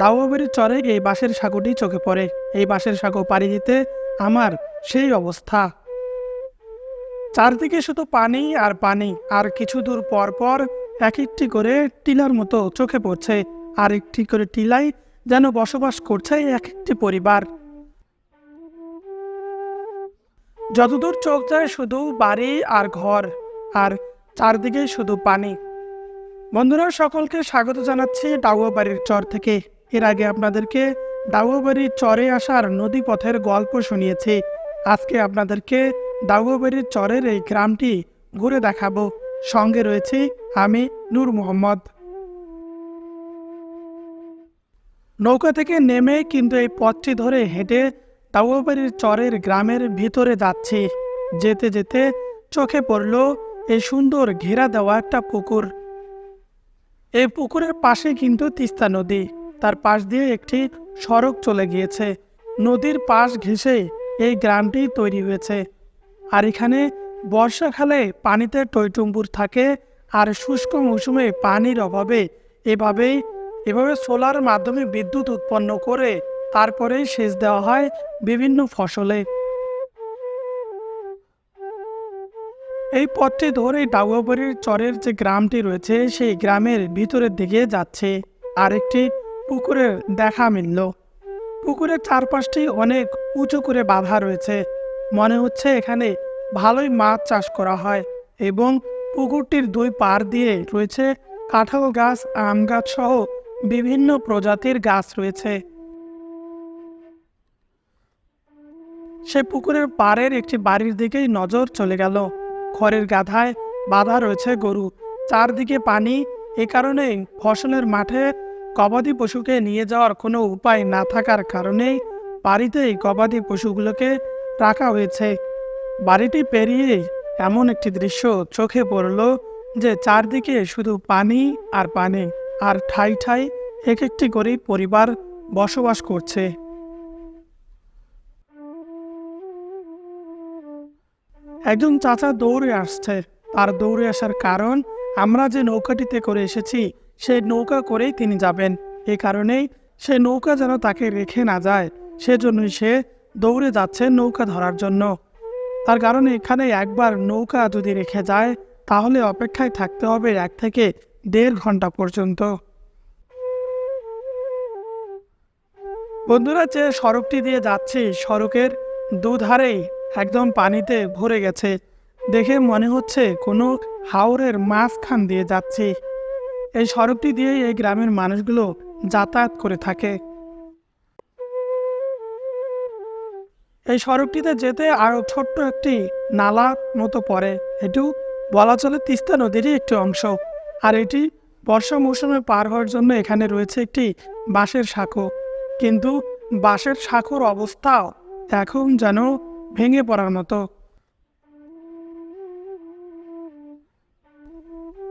দাউয়াবাড়ির চরে এই বাঁশের সাঁকোটি চোখে পড়ে। এই বাঁশের সাঁকো পাড়ি দিতে আমার সেই অবস্থা। চারদিকে শুধু পানি আর পানি, আর কিছু দূর পর পর এক একটি করে টিলার মতো চোখে পড়ছে, আর একটি করে টিলাই যেন বসবাস করছে এক একটি পরিবার। যতদূর চোখ যায় শুধু বাড়ি আর ঘর, আর চারদিকে শুধু পানি। বন্ধুরা, সকলকে স্বাগত জানাচ্ছি ডাউয়াবাড়ির চর থেকে। এর আগে আপনাদেরকে ডাউয়াবাড়ির চরে আসার নদী পথের গল্প শুনিয়েছি। আজকে আপনাদেরকে ডাউয়াবাড়ির চরের এই গ্রামটি ঘুরে দেখাবো। সঙ্গে রয়েছি আমি নূর মোহাম্মদ। নৌকা থেকে নেমে কিন্তু এই পথটি ধরে হেঁটে দাউয়াবাড়ির চরের গ্রামের ভিতরে যাচ্ছি। যেতে যেতে চোখে পড়ল এই সুন্দর ঘেরা দেওয়া একটা পুকুর। এই পুকুরের পাশে কিন্তু তিস্তা নদী। তার পাশ দিয়ে একটি সড়ক চলে গিয়েছে। নদীর পাশ ঘেঁষে এই গ্রামটি তৈরি হয়েছে। আর এখানে বর্ষাকালে পানিতে টইটুম্বুর থাকে আর শুষ্ক মৌসুমে পানির অভাবে এভাবেই, এভাবে সোলার মাধ্যমে বিদ্যুৎ উৎপন্ন করে তারপরেই সেচ দেওয়া হয় বিভিন্ন ফসলে। এই পথটি ধরে ডাউয়াবাড়ির চরের যে গ্রামটি রয়েছে, সেই গ্রামের ভিতরের দিকে যাচ্ছে। আরেকটি পুকুরের দেখা মিলল। পুকুরের চারপাশটি অনেক উঁচু করে বাঁধা রয়েছে। মনে হচ্ছে এখানে ভালোই মাছ চাষ করা হয় এবং পুকুরটির দুই পার দিয়ে রয়েছে কাঁঠাল গাছ, আম গাছ সহ বিভিন্ন প্রজাতির গাছ রয়েছে। সে পুকুরের পাড়ের একটি বাড়ির দিকেই নজর চলে গেল। খড়ের গাধায় বাঁধা রয়েছে গরু। চারদিকে পানি। এ কারণেই ফসলের মাঠে গবাদি পশুকে নিয়ে যাওয়ার কোনো উপায় না থাকার কারণেই বাড়িতেই গবাদি পশুগুলোকে রাখা হয়েছে। বাড়িটি পেরিয়ে এমন একটি দৃশ্য চোখে পড়ল যে চারদিকে শুধু পানি আর পানি আর ঠাই ঠাই এক একটি করে পরিবার বসবাস করছে। একজন চাচা দৌড়ে আসছে। তার দৌড়ে আসার কারণ আমরা যে নৌকাটিতে করে এসেছি সেই নৌকা করেই তিনি যাবেন। এ কারণেই সে নৌকা যেন তাকে রেখে না যায়, সেজন্যই সে দৌড়ে যাচ্ছে নৌকা ধরার জন্য। তার কারণে এখানে একবার নৌকা যদি রেখে যায়, তাহলে অপেক্ষায় থাকতে হবে এক থেকে দেড় ঘণ্টা পর্যন্ত। বন্ধুরা, যে সড়কটি দিয়ে যাচ্ছি, সড়কের দুধারেই একদম পানিতে ভরে গেছে। দেখে মনে হচ্ছে কোনো হাওরের মাঝখান দিয়ে যাচ্ছি। এই সড়কটি দিয়ে এই গ্রামের মানুষগুলো যাতায়াত করে থাকে। এই সড়কটিতে যেতে আরও ছোট্ট একটি নালা মতো পড়ে। এটু বলা চলে তিস্তা নদীরই একটি অংশ। আর এটি বর্ষা মৌসুমে পার হওয়ার জন্য এখানে রয়েছে একটি বাঁশের সাঁকো। কিন্তু বাঁশের সাঁকোর অবস্থাও এখন যেন ভেঙে পড়ার মতো।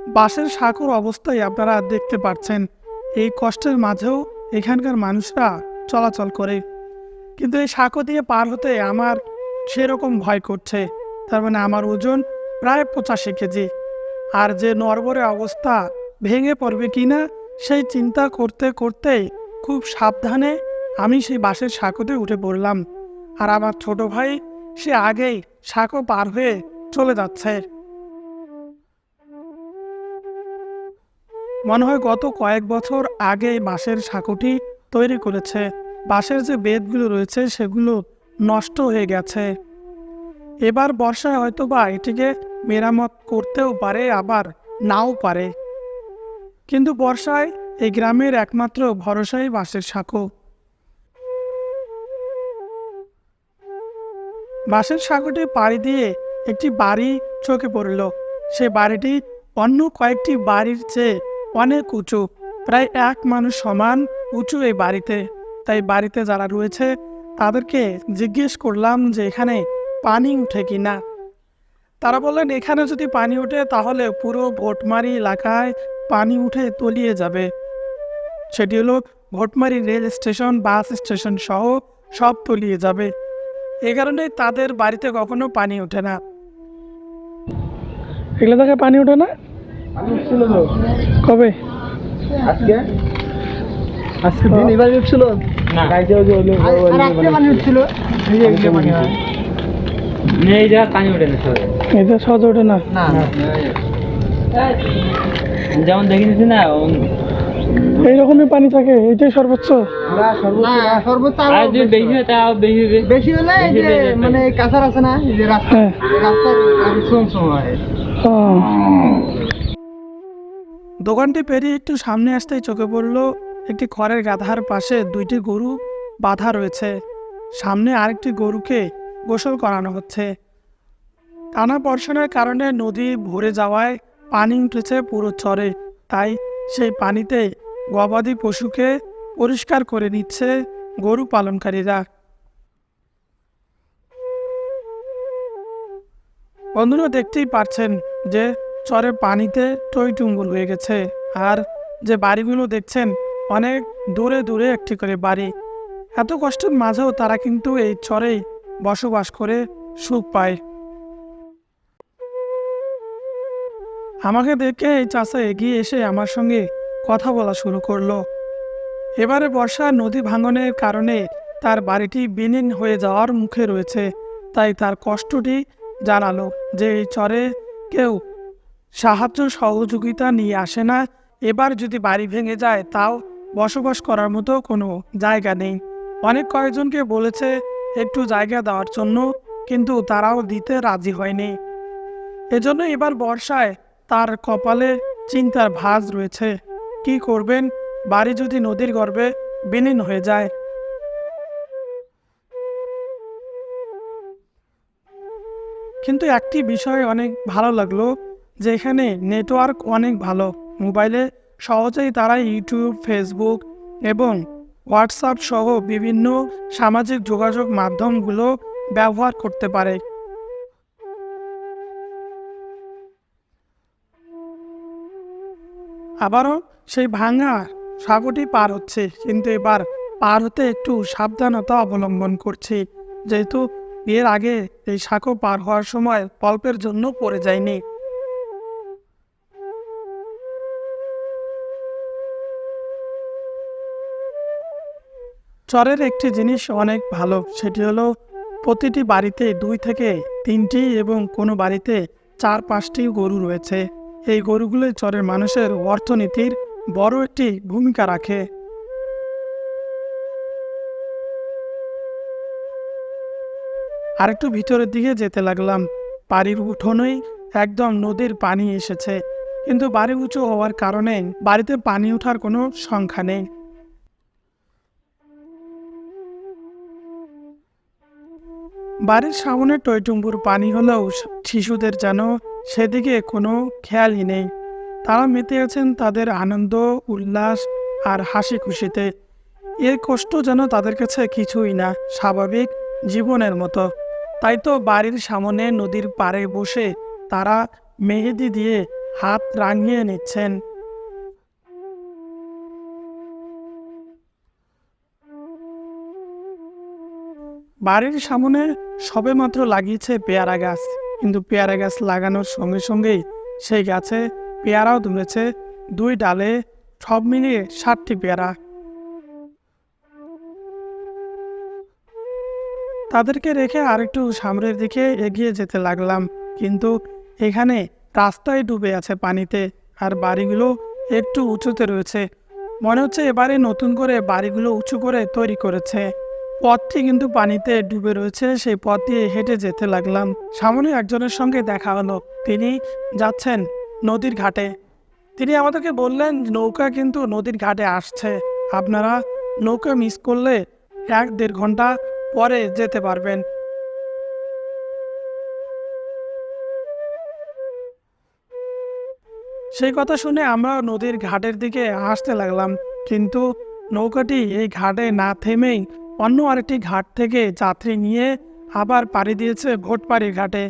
বাঁশের সাঁকোর অবস্থায় আপনারা দেখতে পাচ্ছেন। এই কষ্টের মাঝেও এখানকার মানুষরা চলাচল করে। কিন্তু এই সাঁকো দিয়ে পার হতে আমার সেরকম ভয় করছে। তার মানে আমার ওজন প্রায় পঁচাশি কেজি। আর যে নরবরে অবস্থা ভেঙে পড়বে কি না সেই চিন্তা করতে করতেই খুব সাবধানে আমি সেই বাসের সাঁকোতে উঠে পড়লাম। আর আমার ছোট ভাই, সে আগেই সাঁকো পার হয়ে চলে যাচ্ছে। মনে হয় গত কয়েক বছর আগে বাঁশের সাঁকোটি তৈরি করেছে। বাঁশের যে বেদগুলো রয়েছে, সেগুলো নষ্ট হয়ে গেছে। এবার বর্ষায় হয়তো বা এটিকে মেরামত করতেও পারে, আবার নাও পারে। কিন্তু বর্ষায় এই গ্রামের একমাত্র ভরসাই বাঁশের সাঁকো বাঁশের সাঁকোটি পাড়ি দিয়ে একটি বাড়ি চোখে পড়ল। সে বাড়িটি অন্য কয়েকটি বাড়ির চেয়ে অনেক উঁচু। প্রায় এক মানুষ সমান উঁচু এই বাড়িতে। তাই বাড়িতে যারা রয়েছে, তাদেরকে জিজ্ঞেস করলাম যে এখানে পানি উঠে কি না তারা বললেন, এখানে যদি পানি ওঠে, তাহলে পুরো ভোটমারি এলাকায় পানি উঠে তলিয়ে যাবে। সেটি হলো Bhotmari rail station, bus station সহ সব তলিয়ে যাবে। এ কারণে তাদের বাড়িতে কখনো পানি ওঠে না। এগুলো থেকে পানি ওঠে না? কবে? আজকে? আজকে দিন এবার উঠছিল না গাইতে ওই যে যে- এই যে হয়। এই ওঠে না শহরে এটা সহজ ওঠে না। না যেমন দেখে না এইরকমই পানি থাকে এইটাই সর্বোচ্চ। সর্বোচ্চ বেশি হলে যে মানে কাঁচার আছে না যে রাস্তা হ্যাঁ। রাস্তার। দোকানটি পেরিয়ে একটু সামনে আসতেই চোখে পড়ল একটি খড়ের গাধার পাশে দুইটি গরু বাঁধা রয়েছে। সামনে আরেকটি গরুকে গোসল করানো হচ্ছে। টানা বর্ষণের কারণে নদী ভরে যাওয়ায় পানি উঠেছে পুরো চরে। তাই সেই পানিতে গবাদি পশুকে পরিষ্কার করে নিচ্ছে গরু পালনকারীরা। বন্ধুরা, দেখতেই পারছেন যে চরে পানিতে টইটুম্বুর হয়ে গেছে। আর যে বাড়িগুলো দেখছেন, অনেক দূরে দূরে একটি করে বাড়ি। এত কষ্টের মাঝেও তারা কিন্তু এই চরেই বসবাস করে সুখ পায়। আমাকে দেখে এই চাষা এগিয়ে এসে আমার সঙ্গে কথা বলা শুরু করল। এবারে বর্ষা নদী ভাঙনের কারণে তার বাড়িটি বিলীন হয়ে যাওয়ার মুখে রয়েছে, তাই তার কষ্টটি জানালো যে এই চরে কেউ সাহায্য সহযোগিতা নিয়ে আসে না। এবার যদি বাড়ি ভেঙে যায়, তাও বসবাস করার মতো কোনো জায়গা নেই। অনেক কয়েকজনকে বলেছে একটু জায়গা দেওয়ার জন্য, কিন্তু তারাও দিতে রাজি হয়নি। এজন্য এবার বর্ষায় তার কপালে চিন্তার ভাঁজ রয়েছে। কি করবেন? বাড়ি যদি নদীর গর্ভে বিলীন হয়ে যায়। কিন্তু একটি বিষয় অনেক ভালো লাগল। যে এখানে নেটওয়ার্ক অনেক ভালো। মোবাইলে সহজেই তারা ইউটিউব, ফেসবুক এবং হোয়াটসঅ্যাপ সহ বিভিন্ন সামাজিক যোগাযোগ মাধ্যমগুলো ব্যবহার করতে পারে। আবারও সেই ভাঙা সাগরটি পার হচ্ছে, কিন্তু এবার পার হতে একটু সাবধানতা অবলম্বন করছি। যেহেতু বিয়ের আগে এই সাঁকো পার হওয়ার সময় অল্পের জন্য পড়ে যায়নি। চরের একটি জিনিস অনেক ভালো, সেটি হলো প্রতিটি বাড়িতে দুই থেকে তিনটি এবং কোনো বাড়িতে চার পাঁচটি গরু রয়েছে। এই গরুগুলোই চরের মানুষের অর্থনীতির বড় একটি ভূমিকা রাখে। আরেকটু ভিতরের দিকে যেতে লাগলাম। বাড়ির উঠোনেই একদম নদীর পানি এসেছে। কিন্তু বাড়ি উঁচু হওয়ার কারণে বাড়িতে পানি ওঠার কোনো সংখ্যা নেই। বাড়ির সামনে টইটুম্বুর পানি হলেও শিশুদের যেন সেদিকে কোনো খেয়ালই নেই। তারা মেতে আছেন তাদের আনন্দ, উল্লাস আর হাসি খুশিতে এর কষ্ট যেন তাদের কাছে কিছুই না, স্বাভাবিক জীবনের মতো। তাই তো বাড়ির সামনে নদীর পাড়ে বসে তারা মেহেদি দিয়ে হাত রাঙিয়ে নিচ্ছেন। বাড়ির সামনে সবেমাত্র লাগিয়েছে পেয়ারা গাছ। কিন্তু পেয়ারা গাছ লাগানোর সঙ্গে সঙ্গেই সেই গাছে পেয়ারাও ধরেছে দুই ডালে সব মিলিয়ে ষাটটি পেয়ারা। তাদেরকে রেখে আরেকটু সামনের দিকে এগিয়ে যেতে লাগলাম। কিন্তু এখানে রাস্তায় ডুবে আছে পানিতে আর বাড়িগুলো একটু উঁচুতে রয়েছে। মনে হচ্ছে এবারে নতুন করে বাড়িগুলো উঁচু করে তৈরি করেছে। পথটি কিন্তু পানিতে ডুবে রয়েছে। সেই পথ দিয়ে হেঁটে যেতে লাগলাম। সামনে একজনের সঙ্গে দেখা হলো। তিনি যাচ্ছেন নদীর ঘাটে। তিনি আমাদেরকে বললেন, নৌকা কিন্তু নদীর ঘাটে আসছে। আপনারা নৌকা মিস করলে এক দেড় ঘণ্টা পরে যেতে পারবেন। সেই কথা শুনে আমরা নদীর ঘাটের দিকে আসতে লাগলাম। কিন্তু নৌকাটি এই ঘাটে না থেমেই অন্য আরেকটি ঘাট থেকে যাত্রী নিয়ে আবার পাড়ি দিয়েছে ভোটপাড়ি ঘাটে।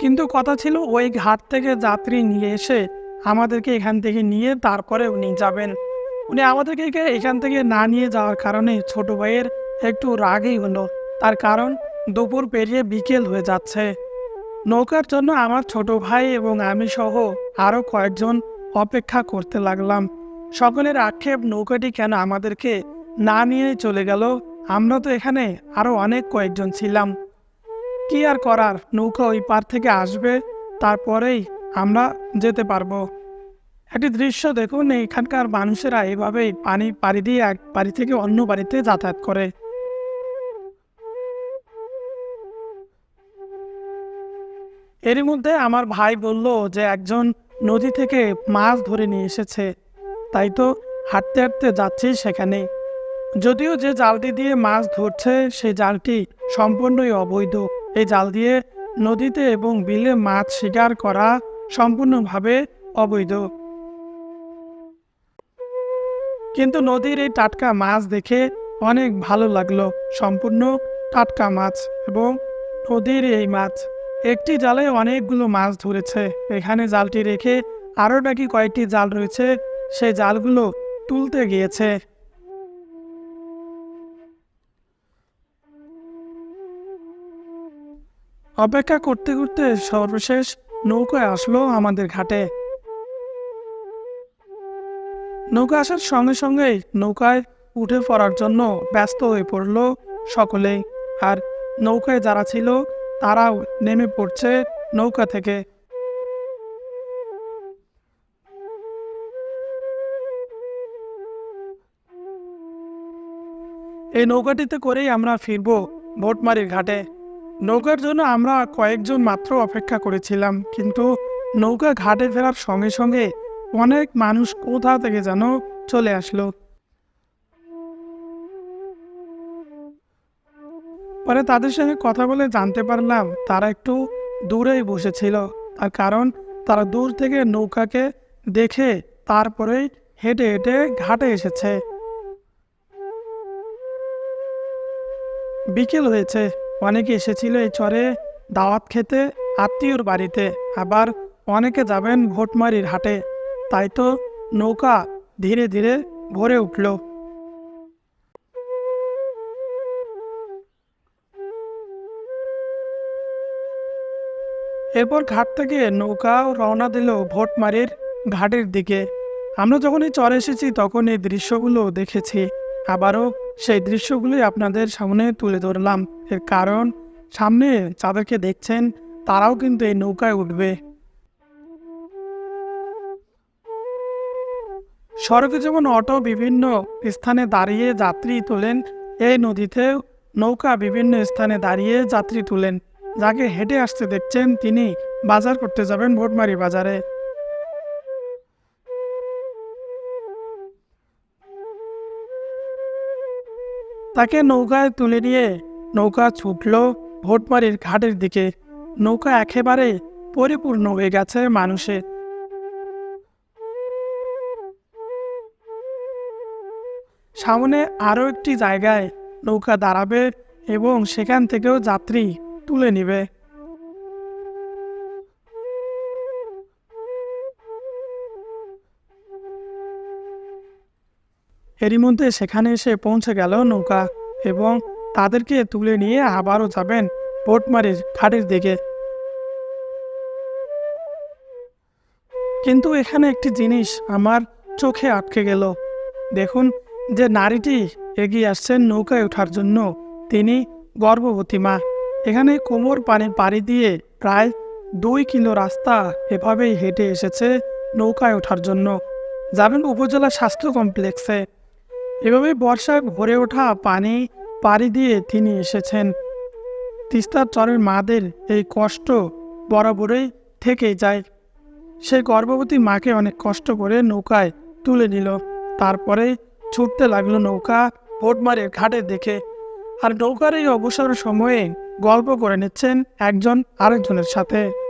কিন্তু কথা ছিল, ওই ঘাট থেকে যাত্রী নিয়ে এসে আমাদেরকে এখান থেকে নিয়ে তারপরে উনি যাবেন। উনি আমাদেরকে এখা- এখান থেকে না নিয়ে যাওয়ার কারণে ছোট ভাইয়ের একটু রাগই হলো। তার কারণ, দুপুর পেরিয়ে বিকেল হয়ে যাচ্ছে। নৌকার জন্য আমার ছোট ভাই এবং আমি সহ আরও কয়েকজন অপেক্ষা করতে লাগলাম। সকলের আক্ষেপ নৌকাটি কেন আমাদেরকে না নিয়ে চলে গেল? আমরা তো এখানে আরও অনেক কয়েকজন ছিলাম। কি আর করার? নৌকা ওই পার থেকে আসবে, তারপরেই আমরা যেতে পারব। একটি দৃশ্য দেখুন, এখানকার মানুষেরা এভাবেই পানি পাড়ি দিয়ে এক বাড়ি থেকে অন্য বাড়িতে যাতায়াত করে। এরই মধ্যে আমার ভাই বলল যে একজন নদী থেকে মাছ ধরে নিয়ে এসেছে। তাই তো হাঁটতে হাঁটতে যাচ্ছি সেখানে। যদিও যে জালটি দিয়ে মাছ ধরছে সেই জালটি সম্পূর্ণই অবৈধ। এই জাল দিয়ে নদীতে এবং বিলে মাছ শিকার করা সম্পূর্ণভাবে অবৈধ। কিন্তু নদীর এই টাটকা মাছ দেখে অনেক ভালো লাগল। সম্পূর্ণ টাটকা মাছ এবং নদীর এই মাছ। একটি জালে অনেকগুলো মাছ ধরেছে। এখানে জালটি রেখে আরও নাকি কয়েকটি জাল রয়েছে সেই জালগুলো তুলতে গিয়েছে। অপেক্ষা করতে করতে সর্বশেষ নৌকায় আসলো আমাদের ঘাটে। নৌকা আসার সঙ্গে সঙ্গেই নৌকায় উঠে পড়ার জন্য ব্যস্ত হয়ে পড়ল সকলেই। আর নৌকায় যারা ছিল, তারাও নেমে পড়ছে নৌকা থেকে। এই নৌকাটিতে করেই আমরা ফিরব ভোটমারির ঘাটে। নৌকার জন্য আমরা কয়েকজন মাত্র অপেক্ষা করেছিলাম, কিন্তু নৌকা ঘাটে ফেরার সঙ্গে সঙ্গে অনেক মানুষ কোথা থেকে যেন চলে আসলো। পরে তাদের সঙ্গে কথা বলে জানতে পারলাম তারা একটু দূরেই বসেছিল, তার কারণ তারা দূর থেকে নৌকাকে দেখে তারপরেই হেঁটে হেঁটে ঘাটে এসেছে। বিকেল হয়েছে। অনেকে এসেছিল এই চরে দাওয়াত খেতে, আত্মীয়র বাড়িতে। আবার অনেকে যাবেন ভোটমারির হাটে। তাই তো নৌকা ধীরে ধীরে ভরে উঠল। এরপর ঘাট থেকে নৌকা রওনা দিল ভোটমারির ঘাটের দিকে। আমরা যখন এই চরে এসেছি, তখন এই দৃশ্যগুলো দেখেছি। আবারও সেই দৃশ্যগুলি আপনাদের সামনে তুলে ধরলাম। এর কারণ, সামনে যাদেরকে দেখছেন, তারাও কিন্তু এই নৌকায় উঠবে। সড়কে যেমন অটো বিভিন্ন স্থানে দাঁড়িয়ে যাত্রী তোলেন, এই নদীতে নৌকা বিভিন্ন স্থানে দাঁড়িয়ে যাত্রী তুলেন। যাকে হেঁটে আসতে দেখছেন, তিনি বাজার করতে যাবেন ভোটমারি বাজারে। তাকে নৌকায় তুলে নিয়ে নৌকা ছুটল ভোটমারির ঘাটের দিকে। নৌকা একেবারে পরিপূর্ণ হয়ে গেছে মানুষের। সামনে আরও একটি জায়গায় নৌকা দাঁড়াবে এবং সেখান থেকেও যাত্রী তুলে নেবে। এরই মধ্যে সেখানে এসে পৌঁছে গেল নৌকা এবং তাদেরকে তুলে নিয়ে আবারও যাবেন পোটমারির ঘাটের দিকে। কিন্তু এখানে একটি জিনিস আমার চোখে আটকে গেল। দেখুন যে নারীটি এগিয়ে আসছেন নৌকায় ওঠার জন্য। তিনি গর্ভবতী মা। এখানে কোমর পানি পাড়ি দিয়ে প্রায় দুই কিলো রাস্তা এভাবেই হেঁটে এসেছে নৌকায় ওঠার জন্য। যাবেন উপজেলা স্বাস্থ্য কমপ্লেক্সে। এভাবে বর্ষা ভরে ওঠা পানি পাড়ি দিয়ে তিনি এসেছেন। তিস্তার চরের মাদের এই কষ্ট বরাবরই থেকেই যায়। সেই গর্ভবতী মাকে অনেক কষ্ট করে নৌকায় তুলে নিল। তারপরে ছুটতে লাগল নৌকা ভোটমারের ঘাটে দেখে। আর নৌকার এই অবসর সময়ে গল্প করে নিচ্ছেন একজন আরেকজনের সাথে।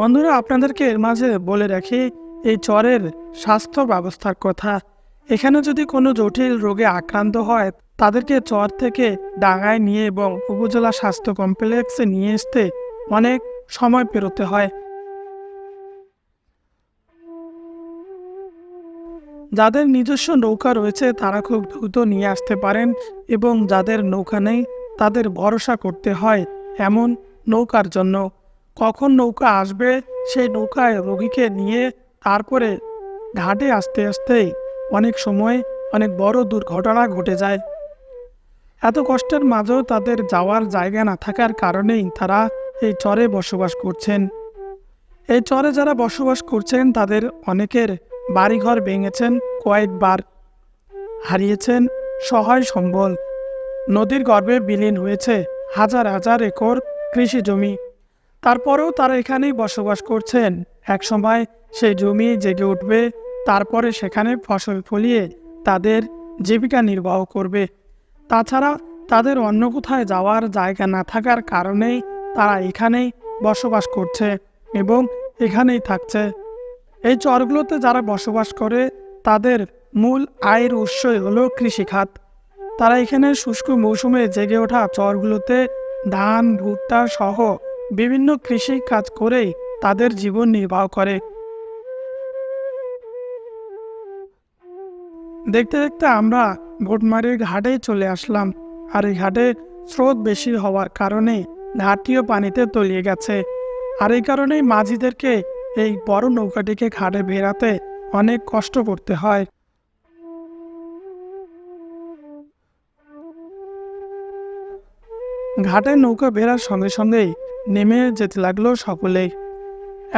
বন্ধুরা, আপনাদেরকে এর মাঝে বলে রাখি, এই চরের স্বাস্থ্য ব্যবস্থার কথা। এখানে যদি কোনো জটিল রোগে আক্রান্ত হয়, তাদেরকে চর থেকে ডাঙায় নিয়ে এবং উপজেলা স্বাস্থ্য কমপ্লেক্সে নিয়ে আসতে অনেক সময় পেরোতে হয়। যাদের নিজস্ব নৌকা রয়েছে, তারা খুব দ্রুত নিয়ে আসতে পারেন এবং যাদের নৌকা নেই, তাদের ভরসা করতে হয় এমন নৌকার জন্য। কখন নৌকা আসবে, সেই নৌকায় রোগীকে নিয়ে তারপরে ঘাটে আসতে আসতেই অনেক সময় অনেক বড় দুর্ঘটনা ঘটে যায়। এত কষ্টের মাঝেও তাদের যাওয়ার জায়গা না থাকার কারণেই তারা এই চরে বসবাস করছেন। এই চরে যারা বসবাস করছেন, তাদের অনেকের বাড়িঘর ভেঙেছেন কয়েকবার, হারিয়েছেন সহায় সম্বল। নদীর গর্ভে বিলীন হয়েছে হাজার হাজার একর কৃষি জমি তারপরেও তারা এখানেই বসবাস করছেন। একসময় সেই জমি জেগে উঠবে, তারপরে সেখানে ফসল ফলিয়ে তাদের জীবিকা নির্বাহ করবে। তাছাড়া তাদের অন্য কোথায় যাওয়ার জায়গা না থাকার কারণেই তারা এখানেই বসবাস করছে এবং এখানেই থাকছে। এই চরগুলোতে যারা বসবাস করে, তাদের মূল আয়ের উৎসই হলো কৃষিখাত। তারা এখানে শুষ্ক মৌসুমে জেগে ওঠা চরগুলোতে ধান, ভুট্টা সহ বিভিন্ন কৃষি কাজ করেই তাদের জীবন নির্বাহ করে। দেখতে দেখতে আমরা ভোটমারির ঘাটে চলে আসলাম আর এই ঘাটে স্রোত বেশি হওয়ার কারণে ঘাটটিও পানিতে তলিয়ে গেছে। আর এই কারণেই মাঝিদেরকে এই বড় নৌকাটিকে ঘাটে বেরাতে অনেক কষ্ট করতে হয়। ঘাটে নৌকা বেরার সঙ্গে সঙ্গেই নেমে যেতে লাগল সকলেই।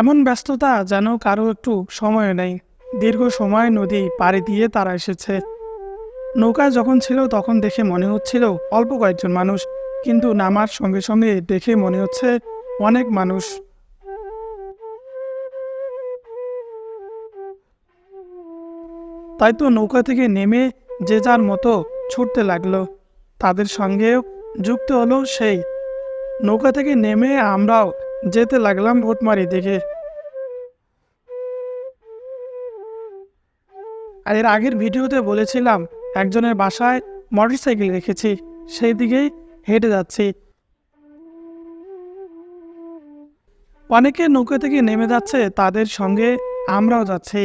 এমন ব্যস্ততা যেন কারও একটু সময় নেই। দীর্ঘ সময় নদী পাড়ি দিয়ে তারা এসেছে। নৌকায় যখন ছিল তখন দেখে মনে হচ্ছিল অল্প কয়েকজন মানুষ, কিন্তু নামার সঙ্গে সঙ্গে দেখে মনে হচ্ছে অনেক মানুষ। তাই তো নৌকা থেকে নেমে যে যার মতো ছুটতে লাগল। তাদের সঙ্গেও যুক্ত হলো সেই। নৌকা থেকে নেমে আমরাও যেতে লাগলাম ভোটমারি দিকে আর এর আগের ভিডিওতে বলেছিলাম, একজনের বাসায় মোটরসাইকেল রেখেছি, সেই দিকেই হেঁটে যাচ্ছি। অনেকে নৌকা থেকে নেমে যাচ্ছে, তাদের সঙ্গে আমরাও যাচ্ছি।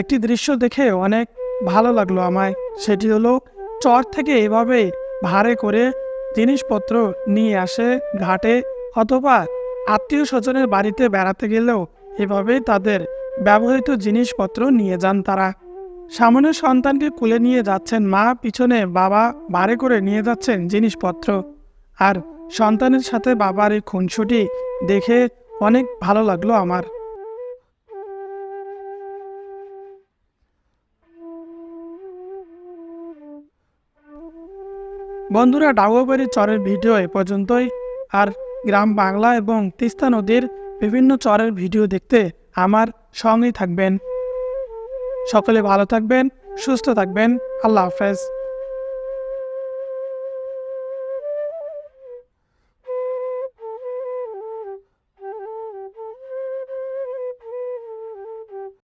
একটি দৃশ্য দেখে অনেক ভালো লাগল আমায়। সেটি হলো, চর থেকে এভাবে ভাড়ে করে জিনিসপত্র নিয়ে আসে ঘাটে অথবা আত্মীয় স্বজনের বাড়িতে বেড়াতে গেলেও এভাবেই তাদের ব্যবহৃত জিনিসপত্র নিয়ে যান তারা। সামনে সন্তানকে কুলে নিয়ে যাচ্ছেন মা, পিছনে বাবা, ভাড়ে করে নিয়ে যাচ্ছেন জিনিসপত্র। আর সন্তানের সাথে বাবার এই খুনসুটি দেখে অনেক ভালো লাগল আমার। বন্ধুরা ডাউয়াবাড়ি চরের ভিডিও এ পর্যন্তই। আর গ্রাম বাংলা এবং তিস্তা নদীর বিভিন্ন চরের ভিডিও দেখতে আমার সঙ্গেই থাকবেন। সকলে ভালো থাকবেন, সুস্থ থাকবেন। আল্লাহ হাফেজ।